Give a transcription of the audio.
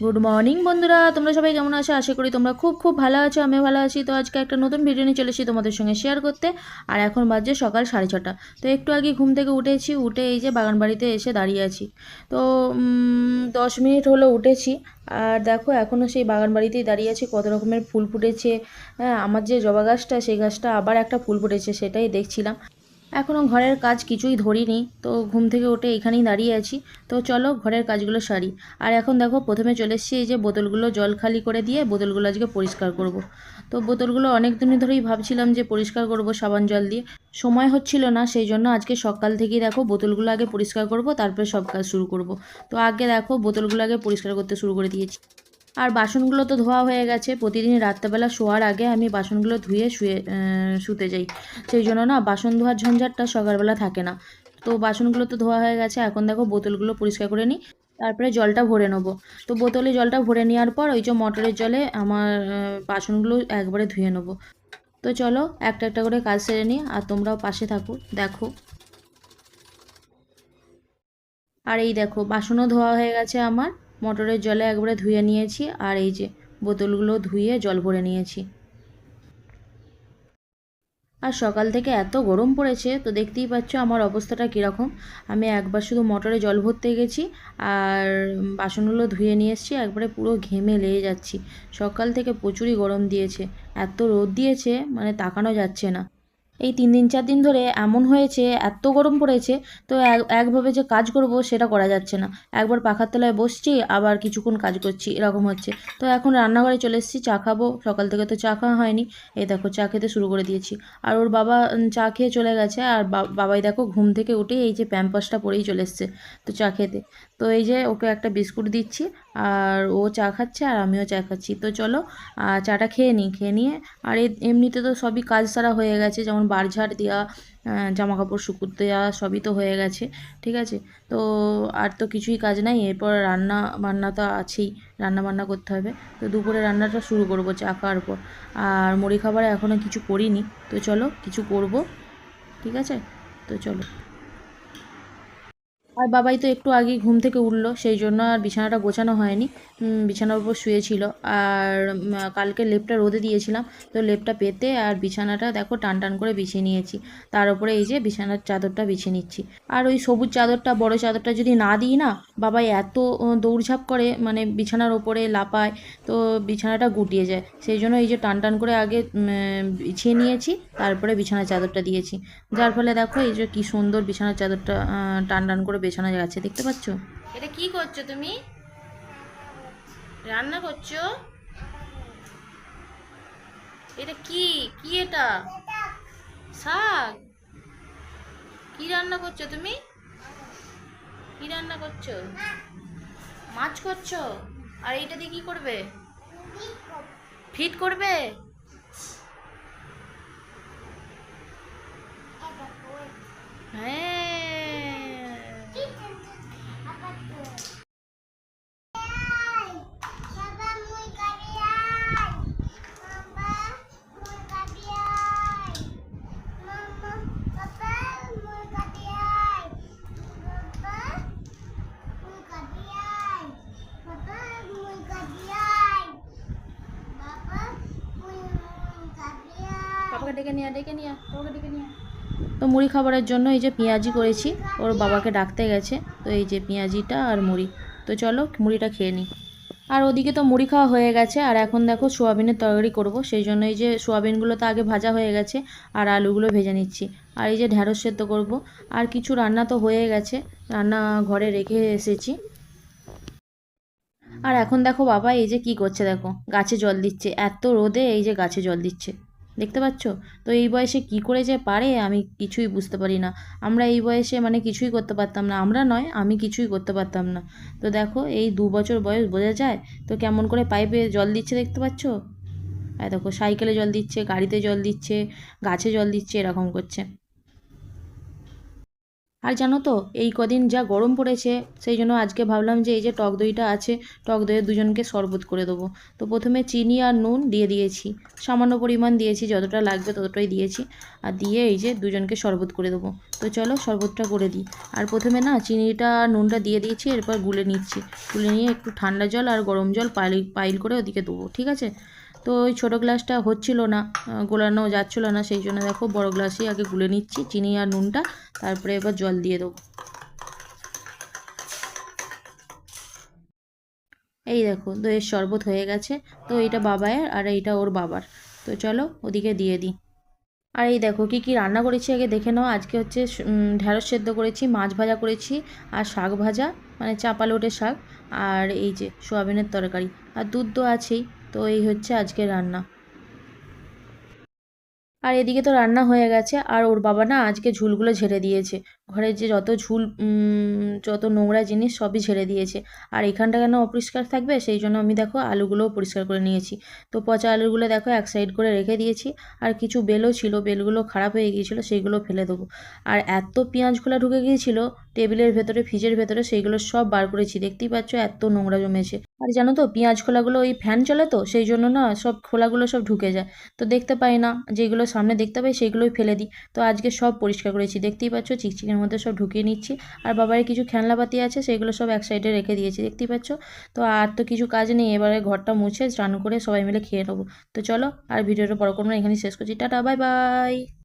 Good morning বন্ধুরা। তোমরা সবাই কেমন আছো? আশা করি তোমরা খুব খুব ভালো আছো আমি ভালো আছি। তো আজকে একটা নতুন ভিডিও নিয়ে চলে এসেছি তোমাদের সঙ্গে শেয়ার করতে। আর এখন বাজছে সকাল সাড়ে ছটা। তো একটু আগে ঘুম থেকে উঠেছি, উঠে এই যে বাগান বাড়িতে এসে দাঁড়িয়ে আছি। তো দশ মিনিট হলো উঠেছি। আর দেখো এখনও সেই বাগান বাড়িতেই দাঁড়িয়ে আছি। কত রকমের ফুল ফুটেছে। হ্যাঁ আমার যে জবা গাছটা, সেই গাছটা আবার একটা ফুল ফুটেছে, সেটাই দেখছিলাম। এখনও ঘরের কাজ কিছুই ধরিনি, তো ঘুম থেকে উঠে এখানেই দাঁড়িয়ে আছি তো চলো ঘরের কাজগুলো সারি আর এখন দেখো, প্রথমে চলে এসেছি এই যে বোতলগুলো জল খালি করে দিয়ে বোতলগুলো আজকে পরিষ্কার করব। তো বোতলগুলো অনেক দিন ধরেই ভাবছিলাম যে পরিষ্কার করব সাবান জল দিয়ে সময় হচ্ছিল না, সেই জন্য আজকে সকাল থেকেই দেখো বোতলগুলো আগে পরিষ্কার করব, তারপরে সব কাজ শুরু করব। তো আগে দেখো বোতলগুলো আগে পরিষ্কার করতে শুরু করে দিয়েছি আর বাসনগুলো তো ধোয়া হয়ে গেছে। প্রতিদিন রাত্রেবেলা শোয়ার আগে আমি বাসনগুলো ধুয়ে শুয়ে শুতে যাই। সেই জন্য না বাসন ধোয়ার ঝঞ্ঝাটটা সকালবেলা থাকে না। তো বাসনগুলো তো ধোয়া হয়ে গেছে, এখন দেখো বোতলগুলো পরিষ্কার করে নিই, তারপরে জলটা ভরে নেব। তো বোতলে জলটা ভরে নেওয়ার পর ওই যে মোটরের জলে আমার বাসনগুলো একবারে ধুয়ে নেব। তো চলো একটা একটা করে কাজ সেরে নিই, আর তোমরাও পাশে থাকো, দেখো। আর এই দেখো, বাসনও ধোয়া হয়ে গেছে আমার। মোটরের জলে একবারে ধুয়ে নিয়েছি আর এই যে বোতলগুলো ধুয়ে জল ভরে নিয়েছি। আর সকাল থেকে এত গরম পড়েছে তো দেখতেই পাচ্ছ আমার অবস্থাটা কীরকম। আমি একবার শুধু মোটরে জল ভরতে গেছি আর বাসনগুলো ধুয়ে নিয়ে এসেছি, একবারে পুরো ঘেমে লেগে যাচ্ছি। সকাল থেকে প্রচুরই গরম দিয়েছে, এত রোদ দিয়েছে মানে তাকানো যাচ্ছে না। এই তিন দিন, চার দিন ধরে এমন হয়েছে, এত গরম পড়েছে, তো এক- একভাবে যে কাজ করব সেটা করা যাচ্ছে না। একবার পাখার তলায় বসছি, আবার কিছুক্ষণ কাজ করছি, এরকম হচ্ছে। তো এখন রান্নাঘরে চলে এসেছি, চা খাব। সকাল থেকে তো চা খাওয়া হয়নি। এই দেখো, চা খেতে শুরু করে দিয়েছি। আর ওর বাবা চা খেয়ে চলে গেছে। আর বাবাই দেখো, ঘুম থেকে উঠে এই যে প্যাম্পাসটা পরেই চলে এসছে, তো চা খেতে। তো এই যে ওকে একটা বিস্কুট দিচ্ছি, আর ও চা খাচ্ছে আর আমিও চা খাচ্ছি। তো চলো চাটা খেয়ে নিই, খেয়ে নিয়ে। আর এমনিতে তো সবই কাজ সারা হয়ে গেছে, যেমন বাড়ঝাড় দেওয়া জামা কাপড় শুকুতে দেওয়া সবই তো হয়ে গেছে, ঠিক আছে? তো আর তো কিছুই কাজ নাই, এরপর রান্না বান্না তো আছেই, রান্না বান্না করতে হবে। তো দুপুরে রান্নাটা শুরু করব চা খাওয়ার পর। আর মুড়ি খাবারে এখনও কিছু করিনি, তো চলো কিছু করব, ঠিক আছে? তো চলো। আর বাবাই তো একটু আগেই ঘুম থেকে উঠল, সেই জন্য আর বিছানাটা গোছানো হয়নি। বিছানার উপর শুয়েছিল। আর কালকে লেপটা রোদে দিয়েছিলাম, তো লেপটা পেতে আর বিছানাটা দেখো টান টান করে বিছিয়ে নিয়েছি। তার উপরে এই যে বিছানার চাদরটা বিছিয়ে নিচ্ছি। আর ওই সবুজ চাদরটা, বড় চাদরটা যদি না দিই না, বাবাই এত দৌড়ঝাঁপ করে মানে বিছানার ওপরে লাপায় তো বিছানাটা গুটিয়ে যায়। সেই জন্য এই যে টান টান করে আগে বিছিয়ে নিয়েছি, তারপরে বিছানার চাদরটা দিয়েছি। যার ফলে দেখো এই যে কি সুন্দর বিছানার চাদরটা টান টান করে বেছানো যাচ্ছে, দেখতে পাচ্ছ? এটা কি করছ তুমি? রান্না করছ? এটা কি? কি এটা? শাক? কি রান্না করছ তুমি? কি রান্না করছ? মাছ করছ? আর এইটা দিয়ে কি করবে? ফিট করবে হ্যাঁ বাবাকে ডেকে নিয়ে ডেকে নিয়ে ডেকে নিয়ে তো মুড়ি খাবারের জন্য এই যে পেঁয়াজি করেছি, ওর বাবাকে ডাকতে গেছে, তো এই যে পেঁয়াজিটা আর মুড়ি। তো চলো মুড়িটা খেয়ে নিই। আর ওদিকে তো মুড়ি খাওয়া হয়ে গেছে, আর এখন দেখো সোয়াবিনের তরকারি করব, সেই জন্য এই যে সোয়াবিনগুলো তো আগে ভাজা হয়ে গেছে, আর আলুগুলো ভেজে নিচ্ছি। আর এই যে ঢ্যাঁড়স সেদ্ধ করব, আর কিছু রান্না তো হয়ে গেছে, রান্না ঘরে রেখে এসেছি। আর এখন দেখো বাবা এই যে কি করছে দেখো, গাছে জল দিচ্ছে, এত রোদে এই যে গাছে জল দিচ্ছে। দেখতে পাচ্ছ? তো এই বয়সে কি করে যে পারে আমি কিছুই বুঝতে পারি না। আমরা এই বয়সে মানে কিছুই করতে পারতাম না। আমরা নয়, আমি কিছুই করতে পারতাম না। তো দেখো, এই দু বছর বয়স বোঝা যায়। তো কেমন করে পাইপে জল দিচ্ছে দেখতে পাচ্ছ? আর দেখো, সাইকেলে জল দিচ্ছে, গাড়িতে জল দিচ্ছে, গাছে জল দিচ্ছে, এরকম করছে। আর জানো তো, এই কদিন যা গরম পড়েছে, সেই জন্য আজকে ভাবলাম যে এই যে টক দইটা আছে, টক দইয়ের দুজনকে শরবত করে দেবো। তো প্রথমে চিনি আর নুন দিয়ে দিয়েছি। সামান্য পরিমাণ দিয়েছি, যতটা লাগবে ততটাই দিয়েছি। আর দিয়ে এই যে দুজনকে শরবত করে দেবো। তো চলো শরবতটা করে দিই। আর প্রথমে না চিনিটা আর নুনটা দিয়ে দিয়েছি, এরপর গুলে নিচ্ছি। গুলে নিয়ে একটু ঠান্ডা জল আর গরম জল পাইল পাইল করে ওদিকে দেবো, ঠিক আছে? তো ওই ছোটো গ্লাসটা হচ্ছিল না গোলানো যাচ্ছিল না, সেই জন্য দেখো বড় গ্লাসেই আগে গুলে নিচ্ছি, চিনি আর নুনটা, তারপরে এবার জল দিয়ে দেবো। এই দেখো, দইয়ের শরবত হয়ে গেছে, তো এইটা বাবায়ের আর এইটা ওর বাবার। তো চলো ওদিকে দিয়ে দিই। আর এই দেখো কি কি রান্না করেছি আগে দেখে নাও, আজকে হচ্ছে ঢ্যাঁড়স সেদ্ধ করেছি, মাছ ভাজা করেছি, আর শাক ভাজা মানে চাপা লোটে শাক, আর এই যে সোয়াবিনের তরকারি, আর দুধ তো আছেই। তো এই হচ্ছে আজকে রান্না। আর এদিকে তো রান্না হয়ে গেছে, আর ওর বাবা না আজকে ঝুলগুলো ঝেড়ে দিয়েছে। ঘরের যে যত ঝুল যত নোংরা জিনিস সবই ঝেড়ে দিয়েছে। আর এখানটা কেন অপরিষ্কার থাকবে? সেই জন্য আমি দেখো আলুগুলোও পরিষ্কার করে নিয়েছি। তো পচা আলুগুলো দেখো এক সাইড করে রেখে দিয়েছি। আর কিছু বেলও ছিল, বেলগুলো খারাপ হয়ে গিয়েছিল, সেইগুলো ফেলে দেবো। আর এত পেঁয়াজ খোলা ঢুকে গিয়েছিল, টেবিলের ভেতরে, ফ্রিজের ভেতরে, সেইগুলো সব বার করেছি। দেখতেই পাচ্ছ এত নোংরা জমেছে। আর জানো তো, পেঁয়াজ খোলাগুলো ওই ফ্যান চলে তো, সেই জন্য না সব খোলাগুলো সব ঢুকে যায়। তো দেখতে পাই না, যেগুলো সামনে দেখতে পাই, সেইগুলোই ফেলে দিই। তো আজকে সব পরিষ্কার করেছি। দেখতেই পাচ্ছ চিকচিকের মধ্যে সব ঢুকিয়ে নিচ্ছি। আর বাবার কিছু খেলনাপাতি আছে, সেগুলো সব এক সাইডে রেখে দিয়েছি দেখতেই পাচ্ছ? তো আর তো কিছু কাজ নেই, এবারে ঘরটা মুছে স্নান করে সবাই মিলে খেয়ে নেব। তো চলো, আর ভিডিওটা বড় করব এখানে শেষ করছি। Tata, bye bye!